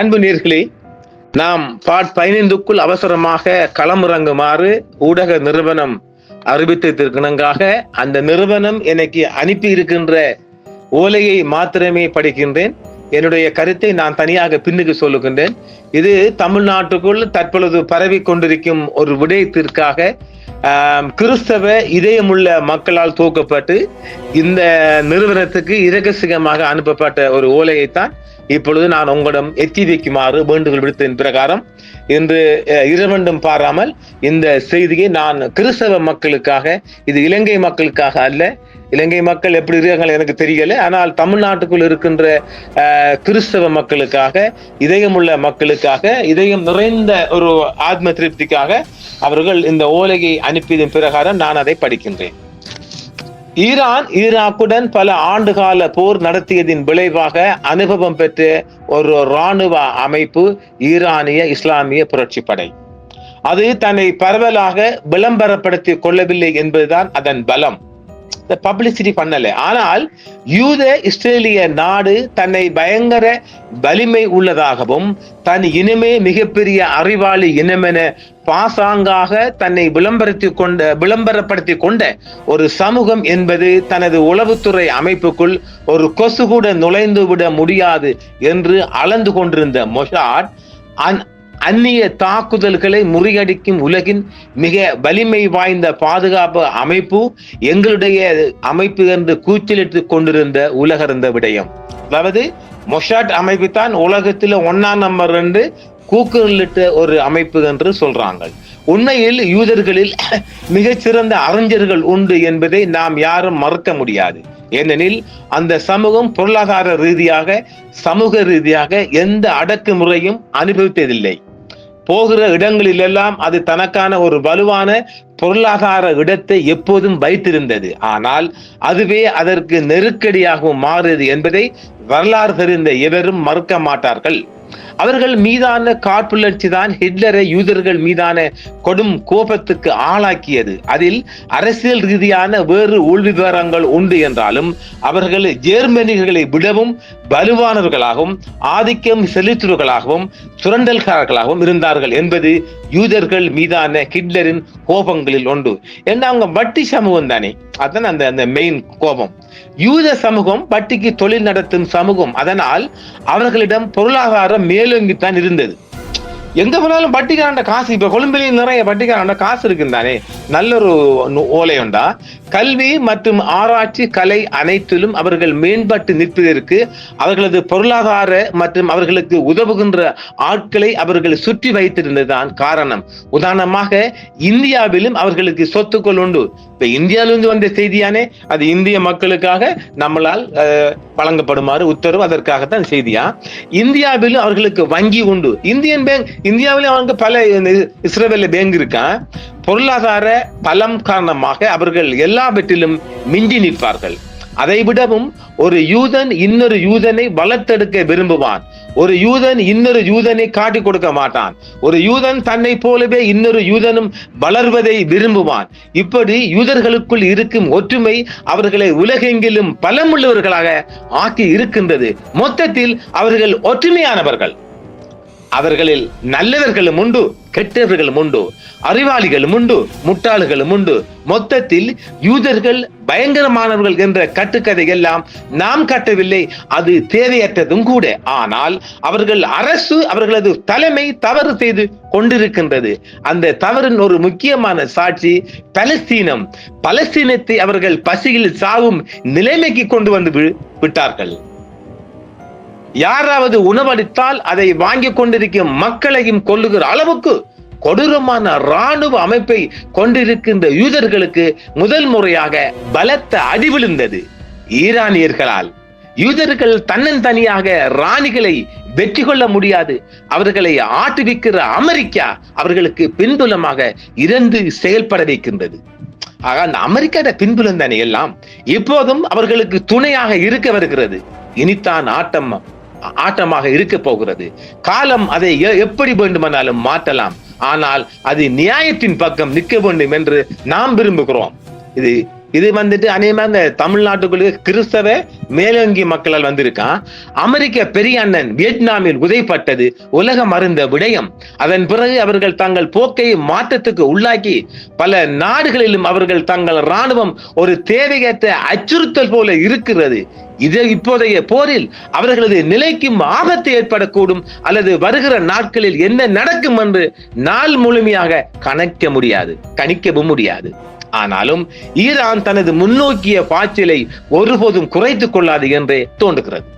அன்பு நேர்களே நாம் பாட் பதினைந்துக்குள் அவசரமாக களமிறங்குமாறு ஊடக நிறுவனம் அறிவித்திருக்கணுங்காக அந்த நிறுவனம் எனக்கு அனுப்பி இருக்கின்ற ஓலையை மாத்திரமே படிக்கின்றேன். என்னுடைய கருத்தை நான் தனியாக பின்னுக்கு சொல்லுகின்றேன். இது தமிழ்நாட்டுக்குள் தற்பொழுது பரவி கொண்டிருக்கும் ஒரு விடயத்திற்காக கிறிஸ்தவ இதயமுள்ள மக்களால் தூக்கப்பட்டு இந்த நிறுவனத்துக்கு இரகசியமாக அனுப்பப்பட்ட ஒரு ஓலையைத்தான் இப்பொழுது நான் உங்களிடம் எத்தி வைக்குமாறு வேண்டுகோள் விடுத்ததன் பிரகாரம் இன்று இரவண்டும் பாராமல் இந்த செய்தியை நான் கிறிஸ்தவ மக்களுக்காக இது இலங்கை மக்களுக்காக அல்ல இலங்கை மக்கள் எப்படி இருக்காங்க எனக்கு தெரியல. ஆனால் தமிழ்நாட்டுக்குள் இருக்கின்ற கிறிஸ்தவ மக்களுக்காக இதயமுள்ள மக்களுக்காக இதயம் நிறைந்த ஒரு ஆத்ம திருப்திக்காக அவர்கள் இந்த ஓலையை அனுப்பியதன் பிரகாரம் நான் அதை படிக்கின்றேன். ஈரான் ஈராக்குடன் பல ஆண்டுகால போர் நடத்தியதின் விளைவாக அனுபவம் பெற்ற ஒரு இராணுவ அமைப்பு ஈரானிய இஸ்லாமிய புரட்சி படை. அது தன்னை பரவலாக விளம்பரப்படுத்திக் கொள்ளவில்லை என்பதுதான் அதன் பலம். பப்ளிசிட்டி பண்ணல. ஆனால் யூத இஸ்ரேலிய நாடு தன்னை பயங்கர வலிமை உள்ளதாகவும் தன் இனமே மிகப்பெரிய அறிவாளி இனமென பாசாங்காக தன்னை விளம்பரத்தி கொண்ட விளம்பரப்படுத்தி கொண்ட ஒரு சமூகம் என்பது தனது உளவுத்துறை அமைப்புக்குள் ஒரு கொசு கூட நுழைந்து விட முடியாது என்று அளந்து கொண்டிருந்த மொஷாட் அந் அந்நிய தாக்குதல்களை முறியடிக்கும் உலகின் மிக வலிமை வாய்ந்த பாதுகாப்பு அமைப்பு எங்களுடைய அமைப்பு என்று கூச்சலிட்டுக் கொண்டிருந்த உலகறிந்த விடயம். அதாவது மொஷாட் அமைப்பு தான் உலகத்தில் ஒன்னாம் நம்பர் ரெண்டு கூக்குரலிட்ட ஒரு அமைப்பு என்று சொல்றாங்க. உண்மையில் யூதர்களில் மிகச்சிறந்த அறிஞர்கள் உண்டு என்பதை நாம் யாரும் மறுக்க முடியாது. ஏனெனில் அந்த சமூகம் பொருளாதார ரீதியாக சமூக ரீதியாக எந்த அடக்குமுறையும் அனுபவித்ததில்லை. போகிற இடங்களில் எல்லாம் அது தனக்கான ஒரு வலுவான பொருளாதார இடத்தை எப்போதும் வைத்திருந்தது. ஆனால் அதுவே அதற்கு நெருக்கடியாகவும் மாறுது என்பதை வரலாறு தெரிந்த எவரும் மறுக்க மாட்டார்கள். அவர்கள் மீதான காழ்ப்புணர்ச்சி தான் ஹிட்லரை யூதர்கள் மீதான கொடும் கோபத்துக்கு ஆளாக்கியது. அதில் அரசியல் ரீதியான வேறு உள்விவரங்கள் உண்டு என்றாலும் அவர்கள் ஜெர்மனிகளை விடவும் வலுவானவர்களாகவும் ஆதிக்கம் செலுத்துவர்களாகவும் சுரண்டல்காரர்களாகவும் இருந்தார்கள் என்பது யூதர்கள் மீதான ஹிட்லரின் கோபங்களில் ஒன்று. ஏன்னா அவங்க வட்டி சமூகம் தானே அதுதான் அந்த அந்த மெயின் கோபம். யூத சமூகம் வட்டிக்கு தொழில் நடத்தும் சமூகம் சமூகம். அதனால் அவர்களிடம் பொருளாதாரம் மேலோங்கித்தான் இருந்தது. எங்க போனாலும் பட்டிக்காரண்ட காசு இப்ப கொழும்பிலையும் நிறைய பட்டிக்காரண்ட காசு இருக்குந்தானே? நல்ல ஒரு ஓலை உண்டா? கல்வி மற்றும் ஆராய்ச்சி கலை அனைத்திலும் அவர்கள் மேம்பட்டு நிற்பதற்கு அவர்களது பொருளாதார மற்றும் அவர்களுக்கு உதவுகின்ற ஆட்களை அவர்கள் சுற்றி வைத்திருந்ததுதான் காரணம். உதாரணமாக இந்தியாவிலும் அவர்களுக்கு சொத்துக்கள் உண்டு. இப்ப இந்தியாவிலிருந்து வந்த செய்தியானே அது இந்திய மக்களுக்காக நம்மளால் வழங்கப்படுமாறு உத்தரவு அதற்காகத்தான் செய்தியா இந்தியாவிலும் அவர்களுக்கு வங்கி உண்டு. இந்தியன் பேங்க் இந்தியாவிலும் அவங்க பல இஸ்ரேவேல பேங்க் இருக்கான் பொருளாதார பலம் காரணமாக அவர்கள் எல்லாவற்றிலும் மிஞ்சி நிற்பார்கள். அதை விடவும் ஒரு யூதன் இன்னொரு யூதனை வளர்த்தெடுக்க விரும்புவான். ஒரு யூதன் இன்னொரு யூதனை காட்டிக் கொடுக்க மாட்டான். ஒரு யூதன் தன்னை போலவே இன்னொரு யூதனும் வளர்வதை விரும்புவான். இப்படி யூதர்களுக்குள் இருக்கும் ஒற்றுமை அவர்களை உலகெங்கிலும் பலமுள்ளவர்களாக ஆக்கி இருக்கின்றது. மொத்தத்தில் அவர்கள் ஒற்றுமையானவர்கள். அவர்களில் நல்லவர்களும் உண்டு கெட்டவர்களும் உண்டு அறிவாளிகளும் உண்டு முட்டாள்களும் உண்டு. மொத்தத்தில் யூதர்கள் பயங்கரமானவர்கள் என்ற கட்டுக்கதை எல்லாம் நாம் கட்டவில்லை அது தேவையற்றதும் கூட. ஆனால் அவர்கள் அரசு அவர்களது தலைமை தவறு செய்து கொண்டிருக்கின்றது. அந்த தவறின் ஒரு முக்கியமான சாட்சி பலஸ்தீனம். பலஸ்தீனத்தை அவர்கள் பசியில் சாவும் நிலைமைக்கு கொண்டு வந்து விட்டார்கள். யாராவது உணவளித்தால் அதை வாங்கி கொண்டிருக்கும் மக்களையும் கொள்ளுகிற அளவுக்கு கொடூரமான ராணுவ அமைப்பை கொண்டிருக்கின்ற யூதர்களுக்கு முதல் முறையாக பலத்த அடி விழுந்தது. ஈரானியர்களால். யூதர்கள் தன்னந்தனியாக ராணிகளை வெற்றி கொள்ள முடியாது. அவர்களை ஆட்டுவிக்கிற அமெரிக்கா அவர்களுக்கு பின்புலமாக இருந்து செயல்பட வைக்கின்றது. ஆக அந்த அமெரிக்காட பின்புலம் தானே எல்லாம் இப்போதும் அவர்களுக்கு துணையாக இருக்க வருகிறது. இனித்தான் ஆட்டம். ஆட்டமாக இருக்க போகிறது. காலம் அதை எப்படி வேண்டுமானாலும் மாற்றலாம். ஆனால் அது நியாயத்தின் பக்கம் நிற்க வேண்டும் என்று நாம் விரும்புகிறோம். இது இது வந்துட்டு அநேகமாக இந்த தமிழ்நாட்டுக்குள்ள கிறிஸ்தவ மேலோங்கி மக்களால் வந்திருக்கான் அமெரிக்க பெரிய அண்ணன் வியட்நாமில் உதைப்பட்டது உலகம் அறிந்த விடயம். அதன் பிறகு அவர்கள் தங்கள் போக்கை மாற்றத்துக்கு உள்ளாக்கி பல நாடுகளிலும் அவர்கள் தங்கள் ராணுவம் ஒரு தேவையற்ற அச்சுறுத்தல் போல இருக்கிறது. இது இப்போதைய போரில் அவர்களது நிலைக்கும் ஆபத்து ஏற்படக்கூடும் அல்லது வருகிற நாட்களில் என்ன நடக்கும் என்று நாள் முழுமையாக கணக்க முடியாது கணிக்கவும் முடியாது. ஆனாலும் ஈரான் தனது முன்னோக்கிய பாய்ச்சலை ஒருபோதும் குறைத்துக் கொள்ளாது என்றே தோன்றுகிறது.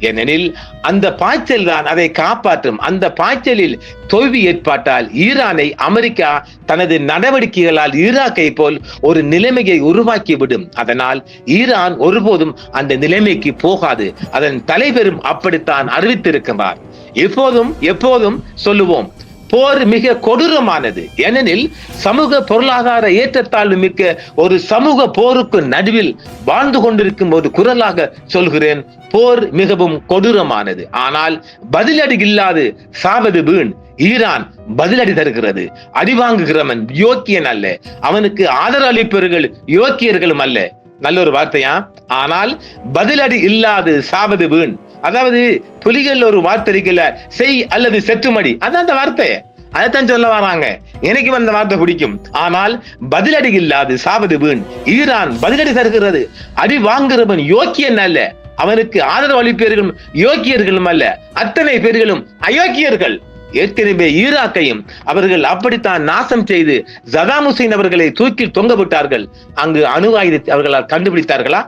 ஏனெனில் அந்த பாய்ச்சல் தான் அதை காப்பாற்றும். அந்த பாய்ச்சலில் தோல்வி ஏற்பட்டால் ஈரானை அமெரிக்கா தனது நடவடிக்கைகளால் ஈராக்கை போல் ஒரு நிலைமையை உருவாக்கிவிடும். அதனால் ஈரான் ஒருபோதும் அந்த நிலைமைக்கு போகாது. அதன் தலைவரும் அப்படித்தான் அறிவித்திருக்கிறார் எப்போதும் எப்போதும் சொல்லுவோம் போர் மிக கொடூரமானது. ஏனெனில் சமூக பொருளாதார ஏற்றத்தாழ்வு மிக்க ஒரு சமூக போருக்கு நடுவில் வாழ்ந்து கொண்டிருக்கும் ஒரு குரலாக சொல்கிறேன். போர் மிகவும் கொடூரமானது. ஆனால் பதிலடி இல்லாது சாவது வீண். ஈரான் பதிலடி தருகிறது. அடிவாங்குகிறவன் யோக்கியன் அல்ல. அவனுக்கு ஆதரவு அளிப்பவர்கள் யோக்கியர்களும் அல்ல. நல்ல ஒரு வார்த்தையா? ஆனால் பதிலடி இல்லாது சாவது வீண். அதாவது புலிகள் ஒரு வார்த்தை இருக்குல்ல செய் அல்லது செற்றுமடி அதான் அந்த வார்த்தை. அதைத்தான் சொல்ல வராங்க. எனக்கு அந்த வார்த்தை பிடிக்கும். ஆனால் பதிலடி இல்லாது சாவது வீண். ஈரான் பதிலடி தருகிறது. அடி வாங்குறவன் யோக்கியன் அல்ல. அவனுக்கு ஆதரவு அளிப்பவர்களும் யோக்கியர்களும் அல்ல. அத்தனை பேர்களும் அயோக்கியர்கள். ஏற்கனவே ஈராக்கையும் அவர்கள் அப்படித்தான் நாசம் செய்து ஜதாம் ஹுசைன் அவர்களை தூக்கில் தொங்க விட்டார்கள். அங்கு அணு ஆயுதத்தை அவர்களால் கண்டுபிடித்தார்களா?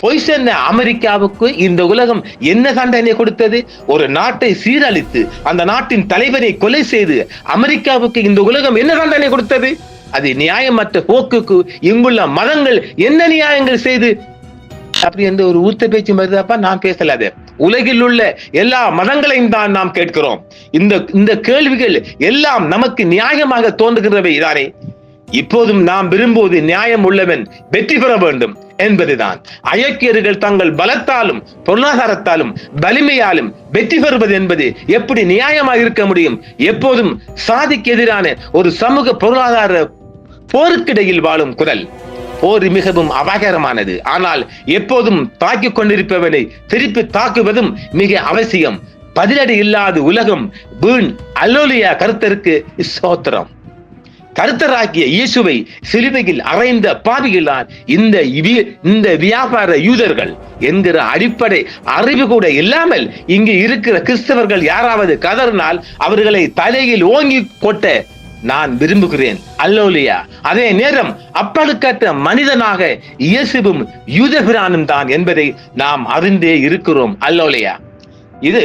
பொய் சொன்ன அமெரிக்காவுக்கு இந்த உலகம் என்ன தண்டனை கொடுத்தது? ஒரு நாட்டை சீரழித்து அந்த நாட்டின் தலைவரை கொலை செய்து அமெரிக்காவுக்கு இந்த உலகம் என்ன தண்டனை கொடுத்தது? அது நியாயமற்ற போக்குக்கு இங்குள்ள மதங்கள் என்ன நியாயங்கள் செய்து? அப்படி என்ற ஒரு ஊத்த பேச்சு வருதாப்பா நான் பேசலாது. உலகில் உள்ள எல்லா மதங்களையும் தான் நாம் கேட்கிறோம். இந்த இந்த கேள்விகள் எல்லாம் நமக்கு நியாயமாக தோன்றுகின்றவை தானே இப்போதும் நாம் விரும்புவது நியாயம் உள்ளவன் வெற்றி பெற வேண்டும். என்பதுதான். அயக்கியர்கள் தங்கள் பலத்தாலும் பொருளாதாரத்தாலும் வலிமையாலும் வெற்றி பெறுவது என்பது எப்படி நியாயமாக இருக்க முடியும்? எப்போதும் சாதிக்கு எதிரான ஒரு சமூக பொருளாதார போருக்கிடையில் வாழும் குரல். போர் மிகவும் அபாயகரமானது. ஆனால் எப்போதும் தாக்கிக் கொண்டிருப்பவனை திருப்பி தாக்குவதும் மிக அவசியம். பதிலடி இல்லாத உலகம் வீண் அல்லோலியா கருத்தருக்கு சோத்திரம் கருத்தராக்கிய இயேசுவை சிலுவையில் அறைந்த பாவிகளால் இந்த இந்த வியாபார யூதர்கள். என்கிற அடிப்படை அறிவு கூட இல்லாமல் இங்கு இருக்கிற கிறிஸ்தவர்கள் யாராவது கதறினால் அவர்களை தலையில் ஓங்கி கொட்ட நான் விரும்புகிறேன். அல்லோலியா. அதே நேரம் அப்பழுக்கற்ற மனிதனாக இயேசுவும் யூதபிரானும் தான் என்பதை நாம் அறிந்தே இருக்கிறோம். அல்லோலியா. இது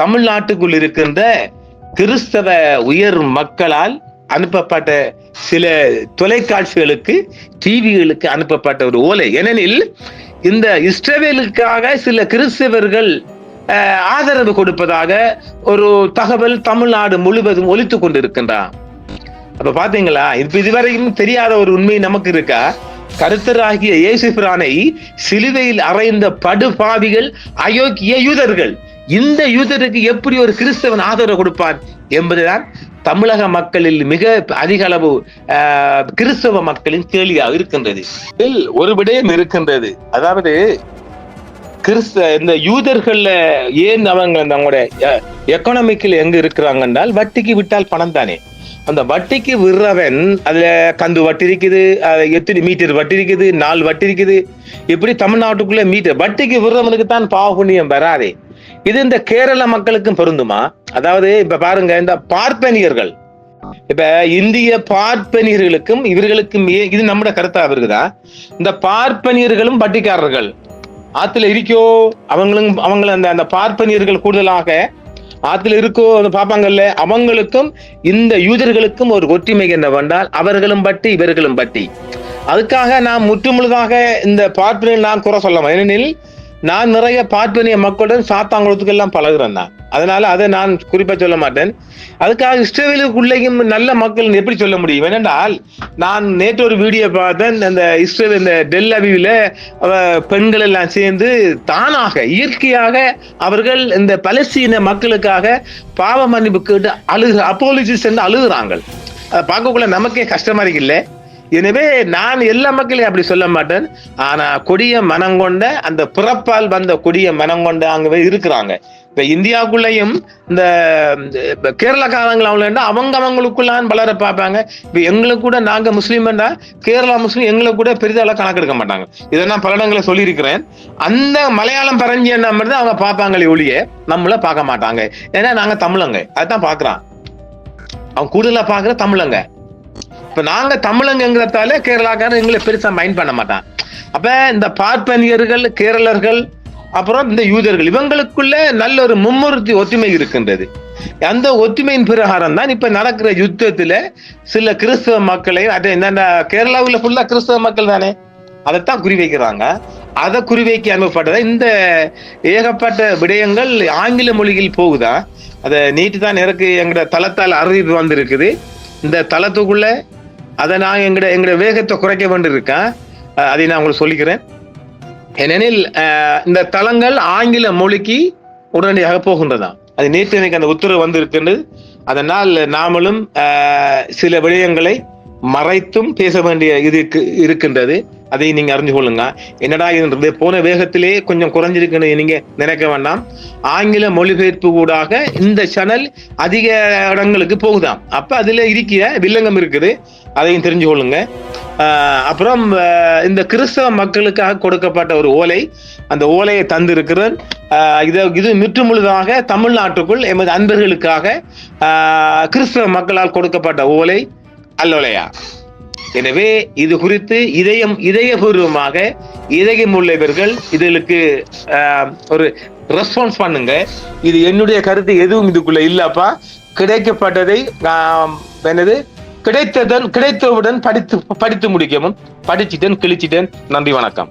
தமிழ்நாட்டுக்குள் இருக்கின்ற கிறிஸ்தவ உயர் மக்களால் அனுப்பப்பட்ட சில தொலைக்காட்சிகளுக்கு டிவிகளுக்கு அனுப்பப்பட்ட ஒரு ஓலை. ஏனெனில் இந்த இஸ்ரேலுக்காக சில கிறிஸ்தவர்கள் ஆதரவு கொடுப்பதாக ஒரு தகவல் தமிழ்நாடு முழுவதும் ஒழித்து கொண்டிருக்கின்றான். அப்ப பாத்தீங்களா? இப்ப இதுவரையும் தெரியாத ஒரு உண்மை நமக்கு இருக்கா? கருத்தராகிய இயேசு பிரானை சிலுவையில் அறைந்த படுபாவிகள் அயோக்கிய யூதர்கள் இந்த யூதருக்கு எப்படி ஒரு கிறிஸ்தவன் ஆதரவு கொடுப்பான் என்பதுதான் தமிழக மக்களில் மிக அதிக அளவு ஆஹ், கிறிஸ்தவ மக்களின் கேள்வியாக இருக்கின்றது. ஒரு விடயம் இருக்கின்றது. அதாவது கிறிஸ்த இந்த யூதர்கள்ல ஏன் அவங்க நம்மளோட எக்கனாமிக்கில் எங்க இருக்கிறாங்க என்றால் வட்டிக்கு விட்டால் பணம் தானே. அந்த வட்டிக்கு விடுறவன் அதுல கந்து வட்டி இருக்குது எத்தனை மீட்டர் வட்டி இருக்குது நாலு வட்டி இருக்குது இப்படி தமிழ்நாட்டுக்குள்ள மீட்டர் வட்டிக்கு விடுறவனுக்கு தான் பாவ வராதே. இது இந்த கேரள மக்களுக்கும் பொருந்துமா? அதாவது இப்ப பாருங்க இந்த பார்ப்பனியர்கள். இப்ப இந்திய பார்ப்பனியர்களுக்கும் இவர்களுக்கும் ஏ- இது நம்மட கருத்தா இருக்குதா இந்த பார்ப்பனியர்களும் வட்டிக்காரர்கள். ஆத்துல இருக்கோ அவங்களும் அவங்கள அந்த அந்த பார்ப்பனியர்கள் கூடுதலாக ஆத்துல இருக்கோ பார்ப்பாங்கல்ல அவங்களுக்கும் இந்த யூதர்களுக்கும் ஒரு ஒற்றுமை என்னவென்றால் அவர்களும் பட்டி இவர்களும் பட்டி. அதுக்காக நாம் முற்றுமுழுதாக இந்த பார்ப்பனியர் நான் குறை சொல்லலாம் ஏனெனில் நான் நிறைய பார்ப்பனிய மக்களுடன் சாத்தாங்குளத்துக்கு எல்லாம் பழகுறேன் தான் அதனால அதை நான் குறிப்பா சொல்ல மாட்டேன். அதுக்காக இஸ்ரேலுக்குள்ளேயும் நல்ல மக்கள் எப்படி சொல்ல முடியும்? ஏனென்றால் நான் நேற்று ஒரு வீடியோ பார்த்தேன். அந்த இஸ்ரேல் இந்த டெல் அபிவில பெண்கள் எல்லாம் சேர்ந்து தானாக இயற்கையாக அவர்கள் இந்த பலஸ்தீன மக்களுக்காக பாவ மன்னிப்பு கேட்டு அழுகு அப்போலிசிஸ் என்று அழுகுறாங்க அதை பார்க்கக்குள்ள நமக்கே கஷ்டமா இருக்குல்ல எனவே நான் எல்லா மக்களையும் அப்படி சொல்ல மாட்டேன். ஆனா கொடிய மனம் கொண்ட அந்த பிறப்பால் வந்த கொடிய மனம் கொண்ட அங்க இருக்கிறாங்க. இப்ப இந்தியாவுக்குள்ளேயும் இந்த கேரளக்காரங்கள் அவங்களா அவங்க அவங்களுக்குள்ளான் வளர பார்ப்பாங்க. இப்ப எங்களுக்கு கூட நாங்க முஸ்லீம்டா கேரளா முஸ்லீம் எங்களுக்கு கூட பெரிதால கணக்கெடுக்க மாட்டாங்க. இதை நான் பல இடங்களை சொல்லியிருக்கிறேன். அந்த மலையாளம் பரஞ்சி என்ன மட்டும் அவங்க பார்ப்பாங்களே ஒழிய நம்மள பார்க்க மாட்டாங்க. ஏன்னா நாங்க தமிழங்க. அதுதான் பாக்குறான் அவன் கூடுதலா பாக்குற தமிழங்க. இப்போ நாங்க தமிழங்கிறதால கேரளாக்காரன் எங்களை பெருசா மைண்ட் பண்ண மாட்டான். அப்ப இந்த பார்ப்பனியர்கள் கேரளர்கள் அப்புறம் இந்த யூதர்கள் இவங்களுக்குள்ள நல்ல ஒரு மும்முறுத்தி ஒற்றுமை இருக்கின்றது. அந்த ஒற்றுமையின் பிரகாரம் தான் இப்ப நடக்கிற யுத்தத்துல சில கிறிஸ்தவ மக்களை அது என்னென்ன கேரளாவில் ஃபுல்லா கிறிஸ்தவ மக்கள் தானே? அதைத்தான் குறிவைக்கிறாங்க. அதை குறிவைக்க அனுப்பப்பட்டதா? இந்த ஏகப்பட்ட விடயங்கள் ஆங்கில மொழியில் போகுதா? அதை நீட்டு தான் எனக்கு எங்கட தளத்தால் அறிவிப்பு வந்திருக்குது. இந்த தளத்துக்குள்ள அதை நான் எங்கட எங்கட வேகத்தை குறைக்க வேண்டியிருக்கேன். அதை நான் உங்களுக்கு சொல்லிக்கிறேன். ஏனெனில் இந்த தளங்கள் ஆங்கில மொழிக்கு உடனடியாக போகின்றதா அது நேற்று எனக்கு அந்த உத்தரவு வந்திருக்கின்றது. அதனால் நாமளும் சில விடயங்களை மறைத்தும் பேச வேண்டிய இது இருக்கின்றது. அதை நீங்க அறிஞ்சு கொள்ளுங்க. என்னடா இதுன்றது போன வேகத்திலே கொஞ்சம் குறைஞ்சிருக்குன்னு நீங்க நினைக்க வேண்டாம். ஆங்கில மொழிபெயர்ப்பு கூடாக இந்த சேனல் அதிக இடங்களுக்கு போகுதாம். அப்ப அதுல இருக்கிற வில்லங்கம் இருக்குது. அதையும் தெரிஞ்சு கொள்ளுங்க. அப்புறம் இந்த கிறிஸ்தவ மக்களுக்காக கொடுக்கப்பட்ட ஒரு ஓலை அந்த ஓலையை தந்திருக்கிறேன். ஆஹ் இது இது முற்றுமுழுதாக தமிழ்நாட்டுக்குள் எமது அன்பர்களுக்காக கிறிஸ்தவ மக்களால் கொடுக்கப்பட்ட ஓலை. அல்லோலையா? எனவே இது குறித்து இதயம் இதயபூர்வமாக இதயம் உள்ளவர்கள் இதற்கு ஒரு ரெஸ்பான்ஸ் பண்ணுங்க. இது என்னுடைய கருத்து எதுவும் இதுக்குள்ள இல்லப்பா. கிடைக்கப்பட்டதை என்னது? கிடைத்ததன் கிடைத்தவுடன் படித்து படித்து முடிக்கவும். படிச்சிட்டேன் கிழிச்சிட்டேன். நன்றி வணக்கம்.